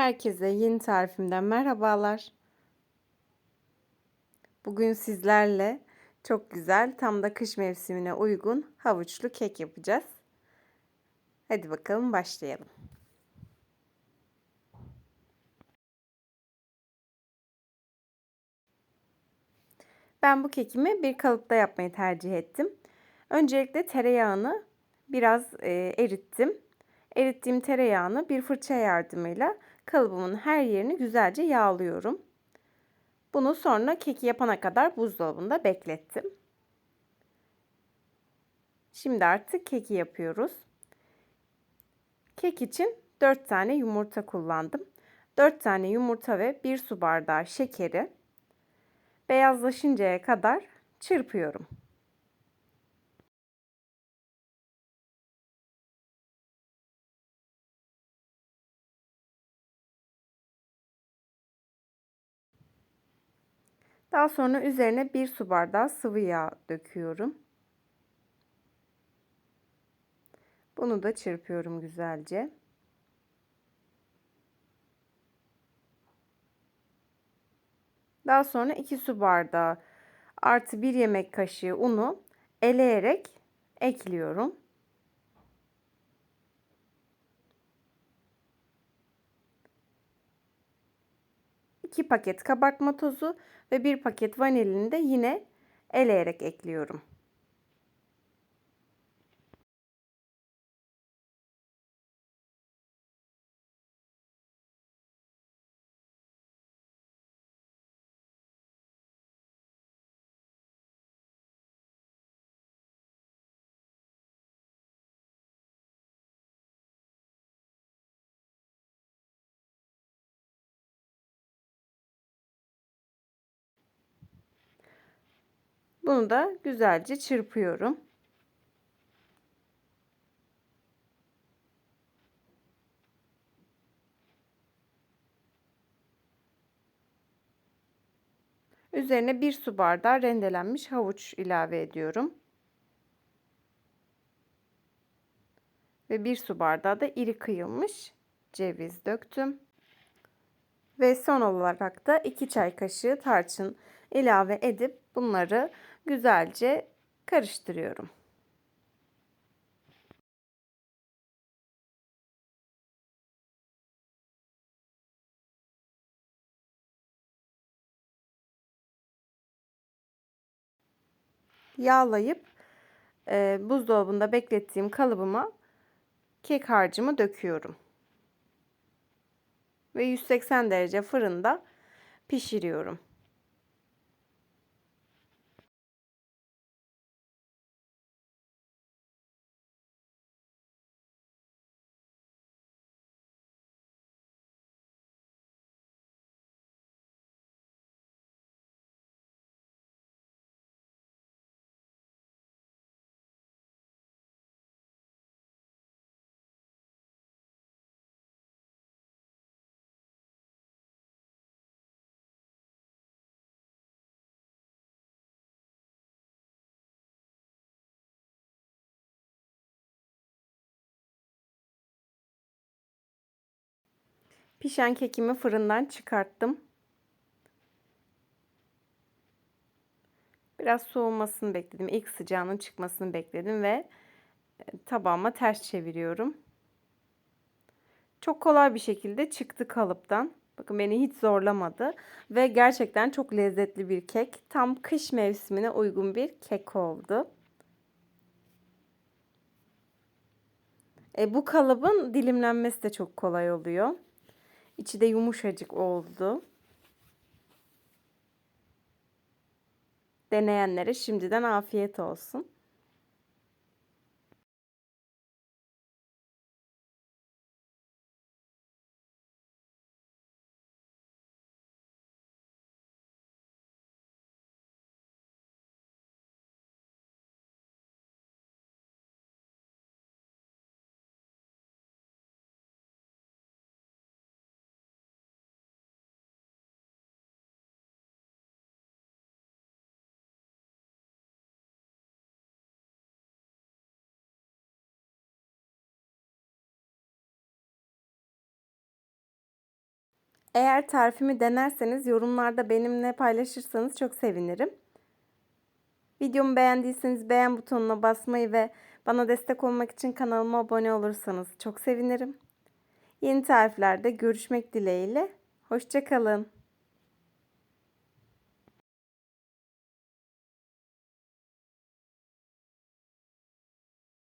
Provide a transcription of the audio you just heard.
Herkese yeni tarifimden merhabalar. Bugün sizlerle çok güzel, tam da kış mevsimine uygun havuçlu kek yapacağız. Hadi bakalım başlayalım. Ben bu kekimi bir kalıpta yapmayı tercih ettim. Öncelikle tereyağını biraz e, erittim. Erittiğim tereyağını bir fırça yardımıyla kalıbımın her yerini güzelce yağlıyorum. Bunu sonra keki yapana kadar buzdolabında beklettim. Şimdi artık keki yapıyoruz. Kek için 4 tane yumurta kullandım. 4 tane yumurta ve 1 su bardağı şekeri beyazlaşıncaya kadar çırpıyorum. Daha sonra üzerine bir su bardağı sıvı yağ döküyorum. Bunu da çırpıyorum güzelce. Daha sonra 2 su bardağı artı 1 yemek kaşığı unu eleyerek ekliyorum. 2 paket kabartma tozu ve 1 paket vanilini de yine eleyerek ekliyorum. Bunu da güzelce çırpıyorum. Üzerine bir su bardağı rendelenmiş havuç ilave ediyorum. Ve bir su bardağı da iri kıyılmış ceviz döktüm. Ve son olarak da 2 çay kaşığı tarçın ilave edip bunları güzelce karıştırıyorum. Yağlayıp e, buzdolabında beklettiğim kalıbıma kek harcımı döküyorum. Ve 180 derece fırında pişiriyorum. Pişen kekimi fırından çıkarttım. Biraz soğumasını bekledim. İlk sıcağının çıkmasını bekledim ve e, tabağıma ters çeviriyorum. Çok kolay bir şekilde çıktı kalıptan. Bakın beni hiç zorlamadı ve gerçekten çok lezzetli bir kek. Tam kış mevsimine uygun bir kek oldu. E, bu kalıbın dilimlenmesi de çok kolay oluyor. İçi de yumuşacık oldu. Deneyenlere şimdiden afiyet olsun. Eğer tarifimi denerseniz yorumlarda benimle paylaşırsanız çok sevinirim. Videomu beğendiyseniz beğen butonuna basmayı ve bana destek olmak için kanalıma abone olursanız çok sevinirim. Yeni tariflerde görüşmek dileğiyle. Hoşçakalın.